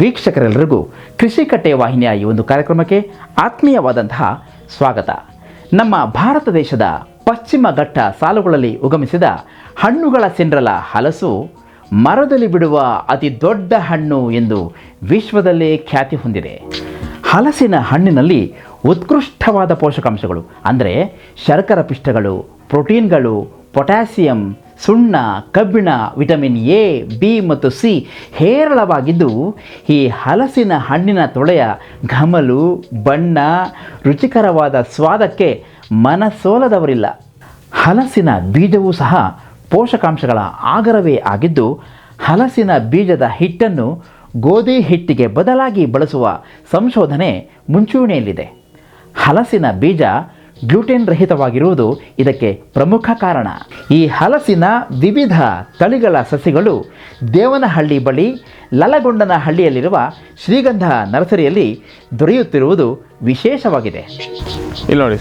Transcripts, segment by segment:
ವೀಕ್ಷಕರೆಲ್ಲರಿಗೂ ಕೃಷಿ ಕಟ್ಟೆ ವಾಹಿನಿಯ ಈ ಒಂದು ಕಾರ್ಯಕ್ರಮಕ್ಕೆ ಆತ್ಮೀಯವಾದಂತಹ ಸ್ವಾಗತ. ನಮ್ಮ ಭಾರತ ದೇಶದ ಪಶ್ಚಿಮ ಘಟ್ಟ ಸಾಲುಗಳಲ್ಲಿ ಉಗಮಿಸಿದ ಹಣ್ಣುಗಳ ಸಿಂಡ್ರಲ ಹಲಸು ಮರದಲ್ಲಿ ಬಿಡುವ ಅತಿ ದೊಡ್ಡ ಹಣ್ಣು ಎಂದು ವಿಶ್ವದಲ್ಲೇ ಖ್ಯಾತಿ ಹೊಂದಿದೆ. ಹಲಸಿನ ಹಣ್ಣಿನಲ್ಲಿ ಉತ್ಕೃಷ್ಟವಾದ ಪೋಷಕಾಂಶಗಳು, ಅಂದರೆ ಶರ್ಕರ ಪಿಷ್ಟಗಳು, ಪ್ರೋಟೀನ್ಗಳು, ಪೊಟ್ಯಾಸಿಯಂ ಸುಣ್ಣ, ಕಬ್ಬಿಣ, ವಿಟಮಿನ್ ಎ, ಬಿ ಮತ್ತು ಸಿ ಹೇರಳವಾಗಿದ್ದು, ಈ ಹಲಸಿನ ಹಣ್ಣಿನ ತೊಳೆಯ ಘಮಲು, ಬಣ್ಣ, ರುಚಿಕರವಾದ ಸ್ವಾದಕ್ಕೆ ಮನಸೋಲದವರಿಲ್ಲ. ಹಲಸಿನ ಬೀಜವೂ ಸಹ ಪೋಷಕಾಂಶಗಳ ಆಗರವೇ ಆಗಿದ್ದು, ಹಲಸಿನ ಬೀಜದ ಹಿಟ್ಟನ್ನು ಗೋಧಿ ಹಿಟ್ಟಿಗೆ ಬದಲಾಗಿ ಬಳಸುವ ಸಂಶೋಧನೆ ಮುಂಚೂಣಿಯಲ್ಲಿದೆ. ಹಲಸಿನ ಬೀಜ ಗ್ಲೂಟೆನ್ ರಹಿತವಾಗಿರುವುದು ಇದಕ್ಕೆ ಪ್ರಮುಖ ಕಾರಣ. ಈ ಹಲಸಿನ ವಿವಿಧ ತಳಿಗಳ ಸಸಿಗಳು ದೇವನಹಳ್ಳಿ ಬಳಿ ಲಲಗೊಂಡನಹಳ್ಳಿಯಲ್ಲಿರುವ ಶ್ರೀಗಂಧ ನರ್ಸರಿಯಲ್ಲಿ ದೊರೆಯುತ್ತಿರುವುದು ವಿಶೇಷವಾಗಿದೆ. ಇಲ್ಲಿ ನೋಡಿ.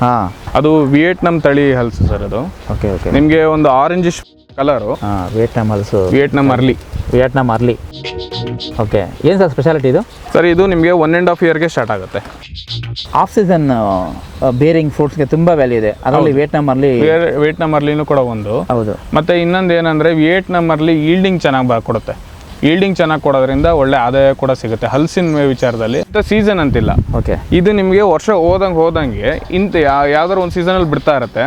ಹಾಂ. ಅದು ವಿಯೆಟ್ನಾಂ ತಳಿ ಹಲಸು ಸರ್ ಅದು. Okay okay. ನಿಮಗೆ ಒಂದು ಆರೆಂಜಿಶ್ ಕಲರು? ವಿಯೆಟ್ನಾಮ್ ವಿಯೆಟ್ನಾಂ ಹಲಸು Vietnam early Vietnam early okay ಏನು ಸರ್ ಸ್ಪೆಷಾಲಿಟಿ ಇದು? ಸರ್ ಇದು ನಿಮಗೆ ಒನ್ ಆ್ಯಂಡ್ ಹಾಫ್ ಇಯರ್ಗೆ ಸ್ಟಾರ್ಟ್ ಆಗುತ್ತೆ. ಆಫ್ ಸೀಸನ್ ಬೇರಿಂಗ್ ಫ್ರೂಟ್ಸ್ಗೆ ತುಂಬ ವ್ಯಾಲ್ಯೂ ಇದೆ. ಅದರಲ್ಲಿ ವಿಯೆಟ್ನಾಮ್ ಅರ್ಲಿ ವಿಯೆಟ್ನಾಮ್ ವಿಯೆಟ್ನಾಂ ಅರ್ಲಿನೂ ಕೂಡ ಒಂದು. ಹೌದು. ಮತ್ತೆ ಇನ್ನೊಂದು ಏನಂದ್ರೆ ವಿಯೆಟ್ನಾಮ್ ಅರ್ಲಿ ಈಲ್ಡಿಂಗ್ ಚೆನ್ನಾಗಿ ಕೊಡುತ್ತೆ. ಈಲ್ಡಿಂಗ್ ಚೆನ್ನಾಗಿ ಕೊಡೋದ್ರಿಂದ ಒಳ್ಳೆ ಆದಾಯ ಕೂಡ ಸಿಗುತ್ತೆ ಹಲಸಿನ ವಿಚಾರದಲ್ಲಿ. ಸೀಸನ್ ಅಂತಿಲ್ಲ. ಓಕೆ ಇದು ನಿಮಗೆ ವರ್ಷ ಹೋದಂಗೆ ಹೋದಂಗೆ ಇಂತ ಯಾ- ಯಾವ್ದಾದ್ರು ಒಂದು ಸೀಸನಲ್ಲಿ ಬಿಡ್ತಾ ಇರುತ್ತೆ.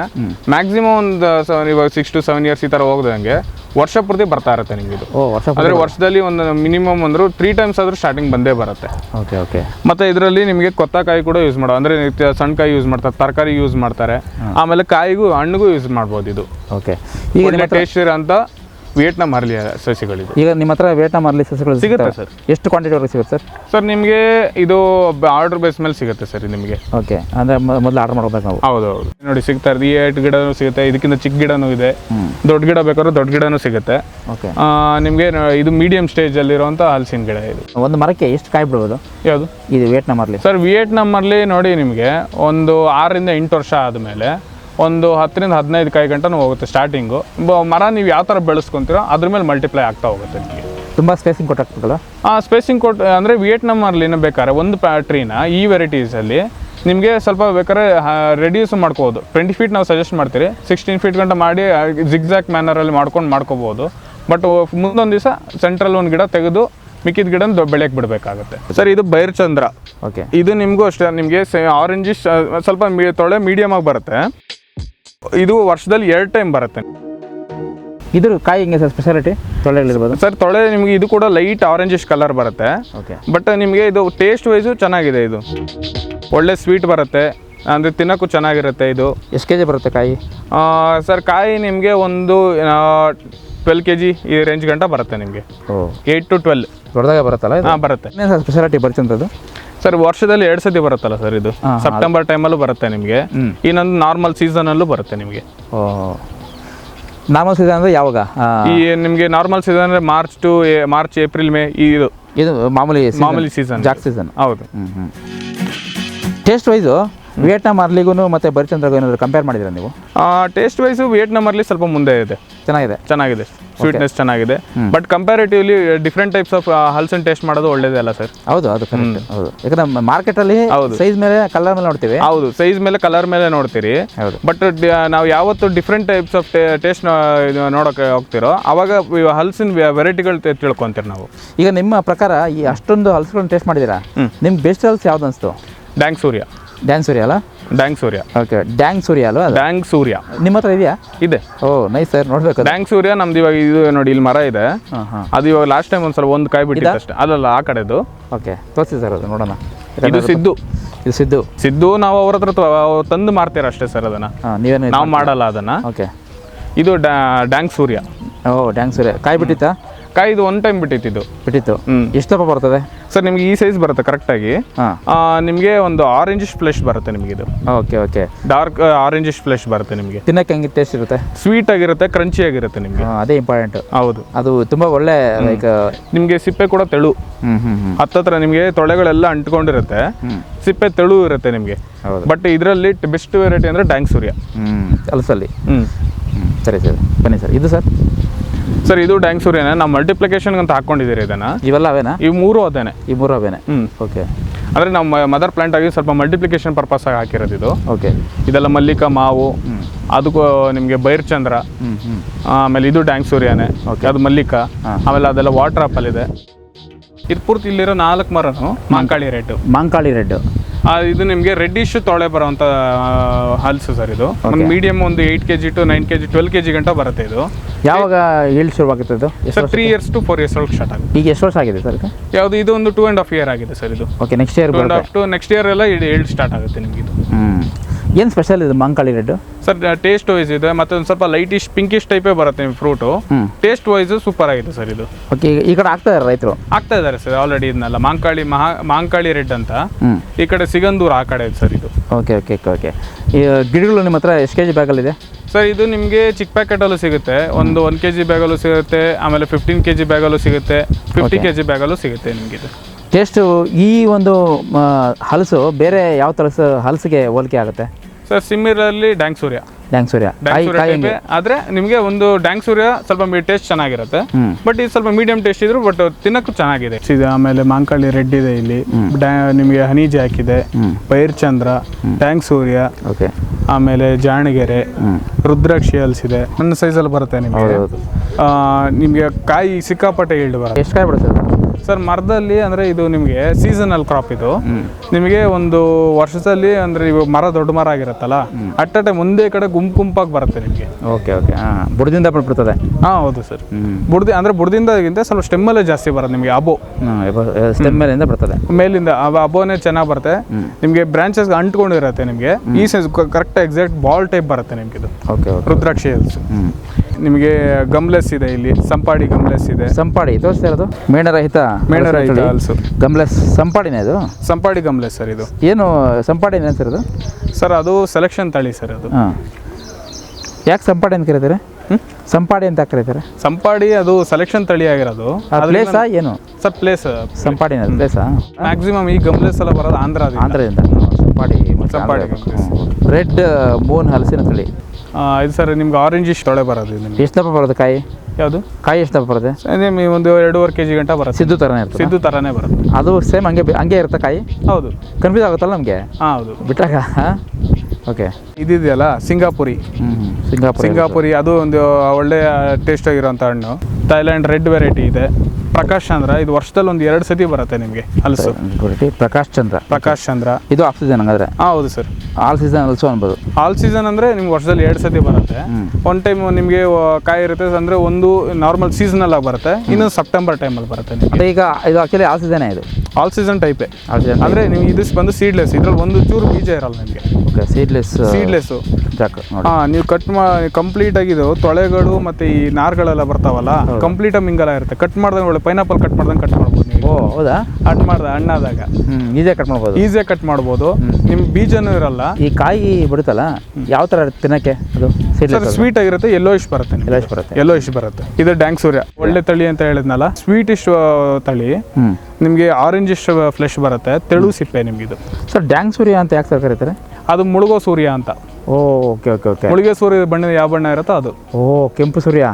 ಮ್ಯಾಕ್ಸಿಮಮ್ ಒಂದು ಇವಾಗ ಸಿಕ್ಸ್ ಟು ಸೆವೆನ್ ಇಯರ್ಸ್ ಈ ಥರ ಹೋಗ್ದಂಗೆ ವರ್ಷ ಪೂರ್ತಿ ಬರ್ತಾ ಇರುತ್ತೆ ನಿಮ್ಗೆ ಇದು. ಅಂದ್ರೆ ಆದರೆ ವರ್ಷದಲ್ಲಿ ಒಂದು ಮಿನಿಮಮ್ ಅಂದ್ರು ತ್ರೀ ಟೈಮ್ಸ್ ಆದ್ರೂ ಸ್ಟಾರ್ಟಿಂಗ್ ಬಂದೇ ಬರುತ್ತೆ. ಓಕೆ ಓಕೆ ಮತ್ತೆ ಇದರಲ್ಲಿ ನಿಮಗೆ ಕೊತ್ತಕಾಯಿ ಕೂಡ ಯೂಸ್ ಮಾಡೋ ಅಂದ್ರೆ ನಿತ್ಯ ಸಣ್ಣ ಕಾಯಿ ಯೂಸ್ ಮಾಡ್ತಾರೆ ತರಕಾರಿ ಯೂಸ್ ಮಾಡ್ತಾರೆ. ಆಮೇಲೆ ಕಾಯಿಗೂ ಹಣ್ಣಿಗೂ ಯೂಸ್ ಮಾಡ್ಬೋದು ಇದು. ಓಕೆ ಈಗ ಟೇಸ್ಟ್ ಟೇಸ್ಟ್ ಇರೋಂಥ ವಿಯೆಟ್ನಾಂ ಅರ್ಲಿ ಸಸಿಗಳಿದೆ. ಈಗ ನಿಮ್ಮ ಹತ್ರ ವಿಯೆಟ್ನಾಂ ಅರ್ಲಿ ಸಸಿಗಳು ಸಿಗುತ್ತೆ? ಸರ್. ಎಷ್ಟು ಕ್ವಾಂಟಿಟಿ ವರೆಗೆ ಸಿಗುತ್ತೆ ಸರ್? ಸರ್ ನಿಮಗೆ ಇದು ಆರ್ಡರ್ ಬೇಸ್ ಮೇಲೆ ಸಿಗುತ್ತೆ ಸರ್ ಇದು ನಿಮಗೆ. ಓಕೆ ಅಂದರೆ ಮೊದಲು ಆರ್ಡರ್ ಮಾಡ್ಬೇಕು ನಾವು. ಹೌದು ಹೌದು ನೋಡಿ ಸಿಗ್ತಾ ಇರೋದು ಈ ಏಟ್ ಗಿಡನೂ ಸಿಗುತ್ತೆ ಇದಕ್ಕಿಂತ ಚಿಕ್ಕ ಗಿಡನೂ ಇದೆ. ದೊಡ್ಡ ಗಿಡ ಬೇಕಾದ್ರೆ ದೊಡ್ಡ ಗಿಡನೂ ಸಿಗುತ್ತೆ. ಓಕೆ. ಆ, ನಿಮಗೆ ಇದು ಮೀಡಿಯಂ ಸ್ಟೇಜಲ್ಲಿರುವಂಥ ಹಲಸಿನ ಗಿಡ ಇದು. ಒಂದು ಮರಕ್ಕೆ ಎಷ್ಟು ಕಾಯಿ ಬಿಡ್ಬೋದು? ಯಾವುದು? ಇದು ವಿಯೆಟ್ನಾಂ ಅರ್ಲಿ ಸರ್ ವಿಯೆಟ್ನಾಮಲ್ಲಿ ನೋಡಿ ನಿಮಗೆ ಒಂದು ಆರರಿಂದ ಎಂಟು ವರ್ಷ ಆದಮೇಲೆ ಒಂದು ಹತ್ತರಿಂದ ಹದಿನೈದು ಕೈ ಗಂಟನೂ ಹೋಗುತ್ತೆ ಸ್ಟಾರ್ಟಿಂಗು ಮರ ನೀವು ಯಾವ ಥರ ಬೆಳೆಸ್ಕೊಂತೀರೋ ಅದ್ರ ಮೇಲೆ ಮಲ್ಟಿಪ್ಲೈ ಆಗ್ತಾ ಹೋಗುತ್ತೆ ನಿಮಗೆ ತುಂಬ ಸ್ಪೇಸಿಂಗ್ ಕೊಟ್ಟಾಗ್ತದಲ್ಲ ಆ ಸ್ಪೇಸಿಂಗ್ ಕೊಟ್ಟು ಅಂದರೆ ವಿಯೆಟ್ನಾಮಲ್ಲಿನ ಬೇಕಾದ್ರೆ ಒಂದು ಟ್ರೀನ ಈ ವೆರೈಟೀಸಲ್ಲಿ ನಿಮಗೆ ಸ್ವಲ್ಪ ಬೇಕಾದ್ರೆ ರೆಡ್ಯೂಸ್ ಮಾಡ್ಕೋಬೋದು. ಟ್ವೆಂಟಿ ಫೀಟ್ ನಾವು ಸಜೆಸ್ಟ್ ಮಾಡ್ತೀರಿ. ಸಿಕ್ಸ್ಟೀನ್ ಫೀಟ್ ಗಂಟ ಮಾಡಿ ಜಿಗ್ಜಾಕ್ ಮ್ಯಾನರಲ್ಲಿ ಮಾಡ್ಕೊಂಡು ಮಾಡ್ಕೋಬೋದು. ಬಟ್ ಮುಂದೊಂದು ದಿವಸ ಸೆಂಟ್ರಲ್ ಒಂದು ಗಿಡ ತೆಗೆದು ಮಿಕ್ಕಿದ ಗಿಡ ಬೆಳೆಯಕ್ಕೆ ಬಿಡಬೇಕಾಗುತ್ತೆ. ಸರ್ ಇದು ಬೈರ್ಚಂದ್ರ ಓಕೆ. ಇದು ನಿಮಗೂ ಅಷ್ಟೇ ನಿಮಗೆ ಆರೆಂಜಿಸ್ ಸ್ವಲ್ಪ ಮೀ ತೊಳೆ ಮೀಡಿಯಮ್ ಆಗಿ ಬರುತ್ತೆ. ಇದು ವರ್ಷದಲ್ಲಿ ಎರಡು ಟೈಮ್ ಬರುತ್ತೆ. ಇದ್ರ ಕಾಯಿ ಹೆಂಗೆ ಸರ್ ಸ್ಪೆಷಾಲಿಟಿ ತೊಳೆಗಳಿರ್ಬೋದು? ಸರ್ ತೊಳೆ ನಿಮಗೆ ಇದು ಕೂಡ ಲೈಟ್ ಆರೆಂಜಿಶ್ ಕಲರ್ ಬರುತ್ತೆ. ಓಕೆ ಬಟ್ ನಿಮಗೆ ಇದು ಟೇಸ್ಟ್ ವೈಸು ಚೆನ್ನಾಗಿದೆ ಇದು. ಒಳ್ಳೆ ಸ್ವೀಟ್ ಬರುತ್ತೆ. ಅಂದರೆ ತಿನ್ನೋಕ್ಕೂ ಚೆನ್ನಾಗಿರುತ್ತೆ ಇದು. ಎಷ್ಟು ಕೆ ಜಿ ಬರುತ್ತೆ ಕಾಯಿ? ಸರ್ ಕಾಯಿ ನಿಮಗೆ ಒಂದು ಟ್ವೆಲ್ ಕೆ ಜಿ ಈ ರೇಂಜ್ ಗಂಟ ಬರುತ್ತೆ ನಿಮಗೆ. ಓ. ಏಯ್ಟ್ ಟು ಟ್ವೆಲ್ ದೊಡ್ಡದಾಗೆ ಬರುತ್ತಲ್ಲ ಇದು? ಹಾಂ ಬರುತ್ತೆ. ಸ್ಪೆಷಾಲಿಟಿ ಬರ್ಚಂಥದ್ದು ಸರ್ ವರ್ಷದಲ್ಲಿ ಎರಡು ಸತಿ ಬರುತ್ತಲ್ಲ ಸರ್ ಇದು? ಸೆಪ್ಟೆಂಬರ್ ಟೈಮಲ್ಲೂ ಬರುತ್ತೆ ನಿಮಗೆ. ಇನ್ನೊಂದು ನಾರ್ಮಲ್ ಸೀಸನಲ್ಲೂ ಬರುತ್ತೆ ನಿಮಗೆ. ನಾರ್ಮಲ್ ಸೀಸನ್ ಅಂದ್ರೆ ಯಾವಾಗ? ಈ ನಿಮಗೆ ನಾರ್ಮಲ್ ಸೀಸನ್ ಅಂದ್ರೆ March to March April May ಇದು. ಇದು ಮಾಮೂಲಿ. ಮಾಮೂಲಿ ಸೀಸನ್ ಜಾಕ್ ಸೀಸನ್ ಹೌದು. ಟೇಸ್ಟ್ ವೈಸು ವಿಯೆಟ್ನಾಂ ಅರ್ಲಿಗೂ ಮತ್ತು ಬರಿಚಂದ್ರಗೂ ಏನಾದರೂ ಕಂಪೇರ್ ಮಾಡಿದ್ರೆ ನೀವು? ಟೇಸ್ಟ್ ವೈಸು ಅರ್ಲಿ ಸ್ವಲ್ಪ ಮುಂದೆ ಇದೆ. ಚೆನ್ನಾಗಿದೆ? ಚೆನ್ನಾಗಿದೆ. ಸ್ವೀಟ್ನೆಸ್ ಚೆನ್ನಾಗಿದೆ. But comparatively different types of ಹಲ್ಸನ್ taste ಮಾಡೋದು ಒಳ್ಳೇದೇ ಅಲ್ಲ ಸರ್ ಹೌದು ಅದು ಕರೆಕ್ಟ್ ಹೌದು. ಯಾಕಂದ್ರೆ ಮಾರ್ಕೆಟಲ್ಲಿ ಹೌದು. ಸೈಜ್ ಮೇಲೆ ಕಲರ್ ಮೇಲೆ ನೋಡ್ತೀವಿ. ಹೌದು ಸೈಜ್ ಮೇಲೆ ಕಲರ್ ಮೇಲೆ ನೋಡ್ತೀರಿ. ಬಟ್ ನಾವು ಯಾವತ್ತು ಡಿಫ್ರೆಂಟ್ ಟೈಪ್ಸ್ ಆಫ್ ಟೇಸ್ಟ್ ನೋಡೋಕೆ ಹೋಗ್ತಿರೋ ಅವಾಗ ಹಲ್ಸಿನ ವೆರೈಟಿಗಳು ತಿಳ್ಕೊಂತೀರಿ ನಾವು. ಈಗ ನಿಮ್ಮ ಪ್ರಕಾರ ಈ ಅಷ್ಟೊಂದು ಹಲ್ಸ್ಗಳನ್ನ ಟೇಸ್ಟ್ ಮಾಡಿದೀರಾ ನಿಮ್ಗೆ ಬೆಸ್ಟ್ ಹಲ್ಸ್ ಯಾವ್ದು ಅನಿಸ್ತು? ಡ್ಯಾಂಕ್ ಸೂರ್ಯ ಡ್ಯಾಂಗ್ ಸೂರ್ಯ ಅಲ್ಲ? ಡ್ಯಾಂಗ್ ಸೂರ್ಯ ಓಕೆ ಡ್ಯಾಂಗ್ ಸೂರ್ಯ ಅಲ್ವಾ ಡ್ಯಾಂಗ್ ಸೂರ್ಯ ನಿಮ್ಮ ಹತ್ರ ಇದೆಯಾ? ಇದೆ. ಓ ನೈಸ್ ಸರ್ ನೋಡ್ಬೇಕು ಡ್ಯಾಂಗ್ ಸೂರ್ಯ ನಮ್ದು ಇವಾಗ ಇದು ನೋಡಿ ಇಲ್ಲಿ ಮರ ಇದೆ. ಹಾಂ ಹಾಂ. ಅದು ಇವಾಗ ಲಾಸ್ಟ್ ಟೈಮ್ ಒಂದ್ಸಲ ಒಂದು ಕಾಯಿ ಬಿಟ್ಟಿದೆ ಅಷ್ಟೇ. ಅಲ್ಲಲ್ಲ ಆ ಕಡೆದು. ಓಕೆ ತೋರಿಸಿ ಸರ್ ಅದು ನೋಡೋಣ. ಇದು ಸಿದ್ದು. ಇದು ಸಿದ್ದು. ಸಿದ್ದು ನಾವು ಅವ್ರ ಹತ್ರ ತಂದು ಮಾರ್ತೀರ ಅಷ್ಟೇ ಸರ್ ಅದನ್ನ. ನೀವೇನು ನಾವು ಮಾಡಲ್ಲ ಅದನ್ನ. ಓಕೆ ಇದು ಡ್ಯಾಂಗ್ ಸೂರ್ಯ ಓ ಡ್ಯಾಂಗ್ ಸೂರ್ಯ ಕಾಯಿ ಬಿಟ್ಟಿತ್ತಾ? ಕಾಯಿ ಇದು ಒನ್ ಟೈಮ್ ಬಿಟ್ಟಿತ್ತು ಇದು. ಬಿಟ್ಟಿತ್ತು. ಎಷ್ಟು ದಪ್ಪ ಬರ್ತದೆ? ಸರ್ ನಿಮ್ಗೆ ಈ ಸೈಜ್ ಬರುತ್ತೆ ಕರೆಕ್ಟಾಗಿ ನಿಮಗೆ ಒಂದು ಆರೆಂಜಿಶ್ ಫ್ಲೆಶ್ ಬರುತ್ತೆ ನಿಮಗೆ ಇದು. Okay okay. Dark orangish flesh ಬರುತ್ತೆ ನಿಮಗೆ. ತಿನ್ನಕ್ಕೆ ಹೆಂಗೆ ಟೇಸ್ಟ್ ಇರುತ್ತೆ? ಸ್ವೀಟ್ ಆಗಿರುತ್ತೆ ಕ್ರಂಚಿ ಆಗಿರುತ್ತೆ ನಿಮಗೆ. ಅದೇ ಇಂಪಾರ್ಟೆಂಟ್ ಹೌದು. ಅದು ತುಂಬ ಒಳ್ಳೆ ಲೈಕ್ ನಿಮಗೆ ಸಿಪ್ಪೆ ಕೂಡ ತೆಳು. ಹತ್ತತ್ರ ನಿಮಗೆ ತೊಳೆಗಳೆಲ್ಲ ಅಂಟ್ಕೊಂಡಿರುತ್ತೆ. ಸಿಪ್ಪೆ ತೆಳು ಇರುತ್ತೆ ನಿಮಗೆ. ಬಟ್ ಇದರಲ್ಲಿ ಬೆಸ್ಟ್ ವೆರೈಟಿ ಅಂದರೆ ಡ್ಯಾಂಗ್ ಸೂರ್ಯ ಹ್ಮ್ ಅಲಸಲ್ಲಿ. ಹ್ಞೂ ಸರಿ ಸರಿ. ಬನ್ನಿ ಸರ್. ಇದು ಸರ್? ಸರ್ ಇದು ಡ್ಯಾಂಗ್ ಸೂರ್ಯನೇ. ನಾವು ಮಲ್ಟಿಪ್ಲಿಕೇಶನ್ ಅಂತ ಹಾಕೊಂಡಿದ್ದೀರಿ ಇದನ್ನ. ಇವೆಲ್ಲ ಅವೇನಾ? ಈ ಮೂರು ಅದೇನೆ. ಈ ಮೂರು ಅವೇನೆ? ಹ್ಮ್. ಓಕೆ ಅಂದ್ರೆ ನಮ್ಮ ಮದರ್ ಪ್ಲಾಂಟ್ ಆಗಿ ಸ್ವಲ್ಪ ಮಲ್ಟಿಪ್ಲಿಕೇಶನ್ ಪರ್ಪಸ್ ಆಗಿ ಹಾಕಿರೋದು ಇದು. ಓಕೆ ಇದೆಲ್ಲ ಮಲ್ಲಿಕ ಮಾವು ಅದಕ್ಕೂ ನಿಮಗೆ ಬೈರ್ಚಂದ್ರ ಹ್ಞೂ ಹ್ಞೂ ಆಮೇಲೆ ಇದು ಡ್ಯಾಂಗ್ ಸೂರ್ಯನೇ. ಅದು ಮಲ್ಲಿಕ ಆಮೇಲೆ ಅದೆಲ್ಲ ವಾಟರ್ ಆಪಲ್ ಇದೆ. ಇದು ಪೂರ್ತಿ ಇಲ್ಲಿರೋ ನಾಲ್ಕು ಮರನು ಮಾಂಕಾಳಿ ರೆಡ್ ಮಾಂಕಾಳಿ ರೆಡ್ ಇದು ನಿಮಗೆ ರೆಡ್ಡಿಶ್ ತೊಳೆ ಬರುವಂತ ಹಲ್ಸು ಸರ್ ಇದು. ಒಂದು ಮೀಡಿಯಮ್ ಒಂದು eight K G to nine K G twelve K G ಗಂಟ ಬರುತ್ತೆ ಇದು. ಯಾವಾಗ ಈಲ್ಡ್ ಶುರುವಾಗುತ್ತೆ ಇದು? Sir three years to four years ಒಳಗೆ ಸ್ಟಾರ್ಟ್ ಆಗುತ್ತೆ. ಈಗ ಎಷ್ಟು ವರ್ಷ ಆಗಿದೆ ಸರ್ ಯಾವುದು ಇದು ಒಂದು ಟೂ ಆ್ಯಂಡ್ ಹಾಫ್ ಇಯರ್ ಆಗಿದೆ ಸರ್ ಇದು. Okay next year two and half to next year ಎಲ್ಲ ಏಳು ಸ್ಟಾರ್ಟ್ ಆಗುತ್ತೆ ನಿಮಗೆ ಇದು. ಹ್ಞೂ ಏನು ಸ್ಪೆಷಲ್ ಇದು Mankali red sir taste wise ಇದೆ ಮತ್ತೆ ಒಂದು ಸ್ವಲ್ಪ ಲೈಟಿಶ್ ಪಿಂಕಿಶ್ ಟೈಪೇ ಬರುತ್ತೆ ನಿಮ್ಮ ಫ್ರೂಟು ಟೇಸ್ಟ್ ವೈಸ್ ಸೂಪರ್ ಆಗಿದೆ ಸರ್ ಇದು. ಓಕೆ ಈ ಕಡೆ ಆಗ್ತಾ ಇದ್ದಾರೆ ರೈತರು? ಆಗ್ತಾ ಇದಾರೆ ಸರ್ ಆಲ್ರೆಡಿ ಇದನ್ನೆಲ್ಲ. ಮಾಂಕಾಳಿ ಮಹಾ ಮಾಂಕಾಳಿ ರೆಡ್ ಅಂತ. ಈ ಕಡೆ ಸಿಗಂದೂರು ಆ ಕಡೆ ಇದೆ ಸರ್ ಇದು. ಓಕೆ ಓಕೆ ಓಕೆ ಓಕೆ ಈ ಗಿಡಗಳು ನಿಮ್ಮ ಹತ್ರ ಎಷ್ಟು ಕೆ ಜಿ ಬ್ಯಾಗಲ್ಲಿದೆ ಸರ್ ಇದು ನಿಮಗೆ ಚಿಕ್ಕ ಪ್ಯಾಕೆಟಲ್ಲೂ ಸಿಗುತ್ತೆ. ಒಂದು ಒನ್ ಕೆ ಜಿ ಬ್ಯಾಗಲ್ಲೂ ಸಿಗುತ್ತೆ ಆಮೇಲೆ ಫಿಫ್ಟೀನ್ ಕೆ ಜಿ ಬ್ಯಾಗಲ್ಲೂ ಸಿಗುತ್ತೆ ಫಿಫ್ಟಿ ಕೆ ಜಿ ಬ್ಯಾಗಲ್ಲೂ ಸಿಗುತ್ತೆ ನಿಮಗೆ ಇದು. ಟೇಸ್ಟು ಈ ಒಂದು ಹಲಸು ಬೇರೆ ಯಾವ ಥರ ಹಲಸಿಗೆ ಹೋಲಿಕೆ ಆಗುತ್ತೆ? ಸರ್ ಸಿಮ್ಮಿರಲ್ಲಿ ಡ್ಯಾಂಗ್ ಸೂರ್ಯ ಡ್ಯಾಂಗ್ ಸೂರ್ಯ. ಆದ್ರೆ ನಿಮಗೆ ಒಂದು ಡ್ಯಾಂಗ್ ಸೂರ್ಯ ಸ್ವಲ್ಪ ಟೇಸ್ಟ್ ಚೆನ್ನಾಗಿರುತ್ತೆ. ಬಟ್ ಇದು ಸ್ವಲ್ಪ ಮೀಡಿಯಂ ಟೇಸ್ಟ್ ಇದ್ರು ಬಟ್ ತಿನ್ನಕ್ಕೂ ಚೆನ್ನಾಗಿದೆ. ಇದೆ ಆಮೇಲೆ ಮಾಂಕಳ್ಳಿ ರೆಡ್ ಇದೆ ಇಲ್ಲಿ. ಡ್ಯಾ ನಿಮಗೆ ಹನಿಜಿ ಹಾಕಿದೆ ಪೈರ್ ಚಂದ್ರ ಡ್ಯಾಂಗ್ ಸೂರ್ಯ ಓಕೆ ಆಮೇಲೆ ಜಾಣಗೆರೆ ರುದ್ರಾಕ್ಷಿ ಹಲ್ಸಿದೆ. ನನ್ನ ಸೈಜಲ್ಲಿ ಬರುತ್ತೆ ನಿಮಗೆ. ನಿಮಗೆ ಕಾಯಿ ಸಿಕ್ಕಾಪಟ್ಟೆ ಈಲ್ಡ್ ಬರುತ್ತೆ ಎಷ್ಟು ಕಾಯಿ ಬಿಡುತ್ತೆ ಅದು ಸರ್ ಮರದಲ್ಲಿ ಅಂದರೆ ಇದು ನಿಮಗೆ ಸೀಸನಲ್ ಕ್ರಾಪ್ ಇದು. ನಿಮಗೆ ಒಂದು ವರ್ಷದಲ್ಲಿ ಅಂದರೆ ಇವಾಗ ಮರ ದೊಡ್ಡ ಮರ ಆಗಿರುತ್ತಲ್ಲ ಅಟ್ ಅ ಟೈಮ್ ಒಂದೇ ಕಡೆ ಗುಂಪು ಗುಂಪಾಗಿ ಬರುತ್ತೆ ನಿಮಗೆ. Okay okay. ಹಾಂ ಬುಡದಿಂದ ಬಿಡ್ಬಿಡ್ತದೆ ಹಾಂ ಹೌದು ಸರ್. ಬುಡದಿ ಅಂದ್ರೆ ಬುಡದಿಂದಗಿಂತ ಸ್ವಲ್ಪ ಸ್ಟೆಮ್ಮಲ್ಲೇ ಜಾಸ್ತಿ ಬರುತ್ತೆ ನಿಮಗೆ ಅಬೋ. ಸ್ಟೆಮ್ ಮೇಲಿಂದ ಬರ್ತದೆ. ಮೇಲಿಂದ ಅಬೋನೇ ಚೆನ್ನಾಗಿ ಬರುತ್ತೆ. ನಿಮಗೆ ಬ್ರಾಂಚಸ್ ಅಂಟ್ಕೊಂಡಿರುತ್ತೆ ನಿಮಗೆ. ಈ size correct exact ball type ಬರುತ್ತೆ ನಿಮಗೆ ಇದು. ಓಕೆ ರುದ್ರಾಕ್ಷಿ ಹ್ಞೂ ನಿಮಗೆ ಗಮ್ಲೆಸ್ ಇದೆ ಇಲ್ಲಿ? ಸಂಪಾಡಿ ಗಮ್ಲೆಸ್ ಇದೆ. ಸಂಪಾಡಿ ತೋರಿಸ್ತಾ ಇರೋದು? ಮೇಣರಹಿತ ಮೇಣರಹಿತ ಹಲ್ಸು. ಗಮ್ಲೆಸ್ ಸಂಪಾಡಿನೇ ಇದು ಸಂಪಾಡಿ ಗಮ್ಲೆಸ್ ಸರ್ ಇದು. ಏನು ಸಂಪಾಡಿನೇ ಸರ್ ಇದು ಸರ್ ಅದು ಸೆಲೆಕ್ಷನ್ ತಳಿ ಸರ್ ಅದು. ಹಾಂ. ಯಾಕೆ ಸಂಪಾಡಿ ಅಂತ ಕರೀತಾರೆ? ಸಂಪಾಡಿ ಅಂತ ಕರೀತಾರೆ? ಸಂಪಾಡಿ ಅದು ಸೆಲೆಕ್ಷನ್ ತಳಿ ಆಗಿರೋದು. ಪ್ಲೇಸ ಏನು? ಸರ್ ಪ್ಲೇಸ್ ಸಂಪಾಡಿನ ಪ್ಲೇಸಾ ಮ್ಯಾಕ್ಸಿಮಮ್ ಈ ಗಮ್ಲೆಸ್ ಎಲ್ಲ ಬರೋದು ಆಂಧ್ರ ಆಂಧ್ರದಿಂದ. ಸಂಪಾಡಿ ಸಂಪಾಡಿ ರೆಡ್ ಬೋನ್ ಹಲಸಿನ ತಳಿ ಇದು ಸರ್ ನಿಮ್ಗೆ ಆರೆಂಜ್ ಇಷ್ಟು ತೊಳೆ ಬರೋದು ನಿಮ್ಗೆ. ಎಷ್ಟು ದಪ್ಪ ಬರುತ್ತೆ ಕಾಯಿ? ಯಾವುದು? ಕಾಯಿ ಎಷ್ಟು ದಪ್ಪ ಬರುತ್ತೆ ನಿಮಗೆ ಒಂದು ಎರಡೂವರೆ ಕೆ ಜಿ ಗಂಟ ಬರುತ್ತೆ. ಸಿದ್ದು ಥರನೇ ಇರುತ್ತೆ ಸಿದ್ದು ಥರನೇ ಬರುತ್ತೆ. ಅದು ಸೇಮ್ ಹಂಗೆ ಹಂಗೆ ಇರುತ್ತೆ ಕಾಯಿ? ಹೌದು. ಕನ್ಫ್ಯೂಸ್ ಆಗುತ್ತಲ್ಲ ನಮಗೆ? ಹಾಂ ಹೌದು. ಬಿಟ್ಟಾಗ ಓಕೆ ಇದಿದೆಯಲ್ಲ ಸಿಂಗಾಪುರಿ. ಸಿಂಗಾಪುರಿ ಸಿಂಗಾಪುರ. ಸಿಂಗಾಪುರಿ ಅದು ಒಂದು ಒಳ್ಳೆಯ ಟೇಸ್ಟ್ ಆಗಿರೋಂಥ ಹಣ್ಣು. ಥೈಲ್ಯಾಂಡ್ ರೆಡ್ ವೆರೈಟಿ ಇದೆ. ಪ್ರಕಾಶ್ ಚಂದ್ರ ಇದು ವರ್ಷದಲ್ಲಿ ಒಂದು ಎರಡು ಸತಿ ಬರುತ್ತೆ ನಿಮಗೆ ಹಲಸು. ಪ್ರಕಾಶ್ ಚಂದ್ರ. ಪ್ರಕಾಶ್ ಚಂದ್ರ. ಇದು ಆಫ್ ಸೀಸನ್ ಹಂಗಾದ್ರೆ? ಹಾಂ ಹೌದು ಸರ್. ಆಲ್ ಸೀಸನ್ ಹಲಸು ಅನ್ಬೋದು. ಆಲ್ ಸೀಸನ್ ಅಂದರೆ ನಿಮ್ಗೆ ವರ್ಷದಲ್ಲಿ ಎರಡು ಸತಿ ಬರುತ್ತೆ. ಒನ್ ಟೈಮ್ ನಿಮಗೆ ಕಾಯಿ ಇರುತ್ತೆ ಅಂದರೆ ಒಂದು ನಾರ್ಮಲ್ ಸೀಸನಲ್ ಆಗಿ ಬರುತ್ತೆ. ಇನ್ನೊಂದು ಸೆಪ್ಟೆಂಬರ್ ಟೈಮಲ್ಲಿ ಬರುತ್ತೆ ನಿಮಗೆ. ಈಗ ಇದು ಆಕ್ಚುಲಿ ಆಲ್ ಸೀಸನ್ ಇದು? ಆಲ್ ಸೀಸನ್ ಟೈಪೇ ಅಂದ್ರೆ ನೀವು ಇದು ಬಂದು ಸೀಡ್ಲೆಸ್ ಇದ್ರಲ್ಲಿ ಒಂದು ಚೂರು ಬೀಜ ಇರಲ್ಲ ನಿಮಗೆ. ಓಕೆ ಸೀಡ್ಲೆಸ್ ಸೀಡ್ಲೆಸ್ಸು ಜಾಕ್ ನೋಡಿ. ಹಾಂ ನೀವು ಕಟ್ ಮಾ ಕಂಪ್ಲೀಟ್ ಆಗಿದ್ದು ತೊಳೆಗಳು ಮತ್ತೆ ಈ ನಾರ್ಗಳೆಲ್ಲ ಬರ್ತಾವಲ್ಲ ಕಂಪ್ಲೀಟ್ ಮಿಂಗಲ ಇರುತ್ತೆ. ಕಟ್ ಮಾಡ್ದಂಗೆ ಒಳ್ಳೆ ಪೈನಾಪಲ್ ಕಟ್ ಮಾಡ್ದಂಗೆ ಕಟ್ ಮಾಡ್ಬೋದು ನೀವು. ಓ ಹೌದಾ? ಕಟ್ ಮಾಡ್ದ ಹಣ್ಣಾದಾಗ. ಹ್ಮ್ ಈಸಿಯಾಗಿ ಕಟ್ ಮಾಡ್ಬೋದು. ಈಸಿಯಾಗಿ ಕಟ್ ಮಾಡ್ಬೋದು. ನಿಮ್ ಬೀಜನೂ ಇರಲ್ಲ. ಈ ಕಾಯಿ ಬಿಡುತ್ತಲ್ಲ ಯಾವ ಥರ ತಿನ್ನಕ್ಕೆ ಅದು? ಸರ್ ಸೀಡ್ಲೆಸ್ ಸ್ವೀಟ್ ಆಗಿರುತ್ತೆ ಎಲ್ಲೋ ಇಶ್ ಬರುತ್ತೆ. ಎಲ್ಲ ಬರುತ್ತೆ. ಎಲ್ಲೋ ಇಶ್ ಬರುತ್ತೆ. ಇದು ಡ್ಯಾಂಗ್ ಸೂರ್ಯ. ಒಳ್ಳೆ ತಳಿ ಅಂತ ಹೇಳಿದ್ನಲ್ಲ. ಸ್ವೀಟ್ ಇಶ್ ತಳಿ. ಹ್ಞೂ ನಿಮಗೆ ಆರೆಂಜಿಶ್ ಫ್ಲೆಶ್ ಬರುತ್ತೆ. ತೆಳು ಸಿಪ್ಪೆ ನಿಮ್ಗಿದು ಸರ್ ಡ್ಯಾಂಗ್ ಸೂರ್ಯ ಅಂತ ಯಾಕೆ ಸರ್ ಕರೀತಾರೆ ಅದು ಮುಳುಗೋ ಸೂರ್ಯ ಅಂತ. Okay okay okay. ಮುಳುಗೆ ಸೂರ್ಯ ಬಣ್ಣದ ಯಾವ ಬಣ್ಣ ಇರುತ್ತೋ ಅದು. ಓ ಕೆಂಪು ಸೂರ್ಯ.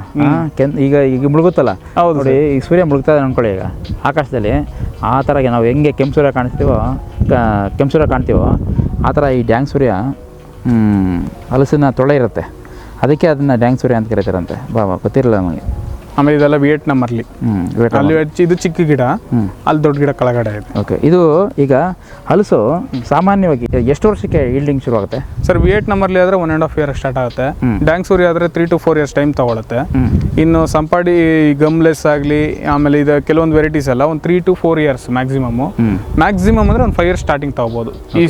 ಕೆಂ ಈಗ ಈಗ ಮುಳುಗುತ್ತಲ್ಲ? ಹೌದು ನೋಡಿ ಈ ಸೂರ್ಯ ಮುಳುಗ್ತಾ ಇದೆ ಅನ್ಕೊಳ್ಳಿ ಈಗ. ಆಕಾಶದಲ್ಲಿ ಆ ಥರ ನಾವು ಹೆಂಗೆ ಕೆಂಪು ಸೂರ್ಯ ಕಾಣಿಸ್ತೀವೋ ಕೆಂಪು ಸೂರ್ಯ ಕಾಣ್ತೀವೋ ಆ ಥರ ಈ ಡ್ಯಾಂಗ್ ಸೂರ್ಯ ಹ್ಮ್, ಹಲಸಿನ ತೊಳೆ ಇರುತ್ತೆ. ಅದಕ್ಕೆ ಅದನ್ನು ಡ್ಯಾಂಗ್ ಸೂರ್ಯ ಅಂತ ಕರೀತಾರಂತೆ. ಬಾ ಬಾ ಗೊತ್ತಿರಲಿಲ್ಲ ನನಗೆ ಆಮೇಲೆ ಇದೆಲ್ಲ ವಿಯೆಟ್ನಾಮ್ ಅಲ್ಲಿ ಹ್ಞೂ ಅಲ್ಲಿ ಹೆಚ್ಚು- ಇದು ಚಿಕ್ಕ ಗಿಡ ಅಲ್ಲಿ ದೊಡ್ಡ ಗಿಡ ಕೆಳಗಡೆ ಇದೆ. ಓಕೆ ಇದು ಈಗ ಹಲಸು ಸಾಮಾನ್ಯವಾಗಿ ಎಷ್ಟು ವರ್ಷಕ್ಕೆ ಈಲ್ಡಿಂಗ್ ಶುರುವಾಗುತ್ತೆ ಸರ್ ವಿಯೆಟ್ನಾಮಲ್ಲಿ ಆದರೆ one and half year start ಆಗುತ್ತೆ. ಡ್ಯಾಂಗ್ ಸೂರಿ ಆದರೆ three to four years time ತಗೊಳುತ್ತೆ. ಇನ್ನು ಸಂಪಾಡಿ ಗಮ್ಲೆಸ್ ಆಗಲಿ ಆಮೇಲೆ ಇದು ಕೆಲವೊಂದು ವೆರೈಟೀಸ್ ಎಲ್ಲ ಒಂದು three to four years maximum maximum ಅಂದರೆ ಒಂದು ಫೈವ್ ಇಯರ್ಸ್ ಸ್ಟಾರ್ಟಿಂಗ್ ತಗೋಬೋದು. ಈ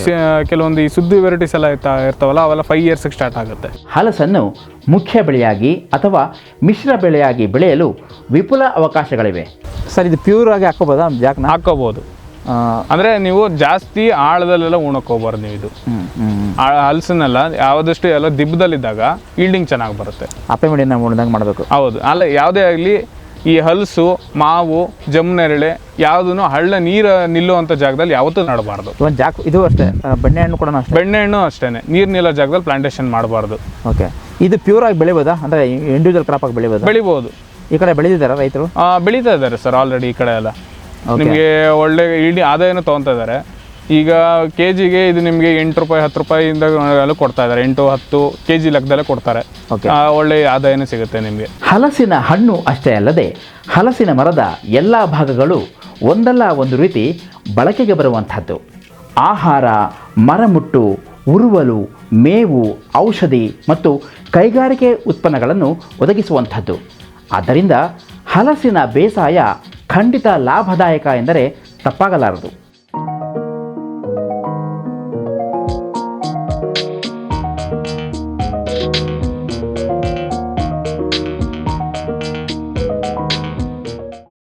ಕೆಲವೊಂದು ಈ ಸುದ್ದಿ ವೆರೈಟೀಸ್ ಎಲ್ಲ ಇರ್ತಾ- ಇರ್ತಾವಲ್ಲ ಅವೆಲ್ಲ ಫೈವ್ ಇಯರ್ಸ್ಗೆ ಸ್ಟಾರ್ಟ್ ಆಗುತ್ತೆ. ಹಲಸನ್ನು ಮುಖ್ಯ ಬೆಳೆಯಾಗಿ ಅಥವಾ ಮಿಶ್ರ ಬೆಳೆಯಾಗಿ ಬೆಳೆಯಲು ವಿಪುಲ ಅವಕಾಶಗಳಿವೆ. ಸರ್ ಇದು ಪ್ಯೂರ್ ಆಗಿ ಹಾಕೋಬೋದಾ ಜಾಕ್ ಹಾಕೋಬೋದು ಅಂದರೆ ನೀವು ಜಾಸ್ತಿ ಆಳದಲ್ಲೆಲ್ಲ ಉಣಕ್ಕೆ ಹೋಗ್ಬಾರ್ದು ನೀವು ಇದು. ಹ್ಞೂ ಹ್ಞೂ ಆ- ಹಲಸನ್ನೆಲ್ಲ ಯಾವುದಷ್ಟು ಎಲ್ಲ ದಿಬ್ಬದಲ್ಲಿದ್ದಾಗ ಈಲ್ಡಿಂಗ್ ಚೆನ್ನಾಗಿ ಬರುತ್ತೆ. ಅಪ್ಪೆ ಮಿಡಿನ ಉಣ್ದಂಗೆ ಮಾಡಬೇಕು. ಹೌದು. ಅಲ್ಲ ಯಾವುದೇ ಆಗಲಿ ಈ ಹಲಸು ಮಾವು ಜಮ್ನೆರಳೆ ಯಾವುದನ್ನು ಹಳ್ಳ ನೀರು ನಿಲ್ಲುವಂಥ ಜಾಗದಲ್ಲಿ ಯಾವತ್ತೂ ನಡಬಾರ್ದು. ಜಾಕ್ ಇದು ಅಷ್ಟೇ ಬೆಣ್ಣೆ ಹಣ್ಣು ಕೂಡ ಅಷ್ಟೇ? ಬೆಣ್ಣೆಹಣ್ಣು ಅಷ್ಟೇ ನೀರು ನಿಲ್ಲೋ ಜಾಗದಲ್ಲಿ ಪ್ಲಾಂಟೇಶನ್ ಮಾಡಬಾರ್ದು. ಓಕೆ ಇದು ಪ್ಯೂರ್ ಆಗಿ ಬೆಳಿಬೋದಾ? ಅಂದರೆ ಇಂಡಿವಿಜುವಲ್ ಕ್ರಾಪ್ ಆಗಿ ಬೆಳಿಬೋದು? ಬೆಳಿಬೋದು. ಈ ಕಡೆ ಬೆಳೆದಿದ್ದಾರೆ ರೈತರು? ಆ, ಬೆಳೀತಾ ಇದ್ದಾರೆ ಸರ್ ಆಲ್ರೆಡಿ ಈ ಕಡೆ ಎಲ್ಲ. ನಿಮಗೆ ಒಳ್ಳೆ ಇಡೀ ಆದಾಯನೂ ತೊಗೊತಾ ಇದ್ದಾರೆ. ಈಗ ಕೆ ಜಿಗೆ ಇದು ನಿಮಗೆ ಎಂಟು ರೂಪಾಯಿ ಹತ್ತು ರೂಪಾಯಿಯಿಂದ ಎಲ್ಲ ಕೊಡ್ತಾ ಇದ್ದಾರೆ. ಎಂಟು ಹತ್ತು ಕೆ ಜಿ ಲೆಕ್ಕದಲ್ಲೇ ಕೊಡ್ತಾರೆ. ಒಳ್ಳೆ ಆದಾಯನೇ ಸಿಗುತ್ತೆ ನಿಮಗೆ. ಹಲಸಿನ ಹಣ್ಣು ಅಷ್ಟೇ ಅಲ್ಲದೆ ಹಲಸಿನ ಮರದ ಎಲ್ಲ ಭಾಗಗಳು ಒಂದಲ್ಲ ಒಂದು ರೀತಿ ಬಳಕೆಗೆ ಬರುವಂಥದ್ದು. ಆಹಾರ ಮರಮುಟ್ಟು ಉರುವಲು ಮೇವು ಔಷಧಿ ಮತ್ತು ಕೈಗಾರಿಕೆ ಉತ್ಪನ್ನಗಳನ್ನು ಒದಗಿಸುವಂಥದ್ದು. ಆದ್ದರಿಂದ ಹಲಸಿನ ಬೇಸಾಯ ಖಂಡಿತ ಲಾಭದಾಯಕ ಎಂದರೆ ತಪ್ಪಾಗಲಾರದು.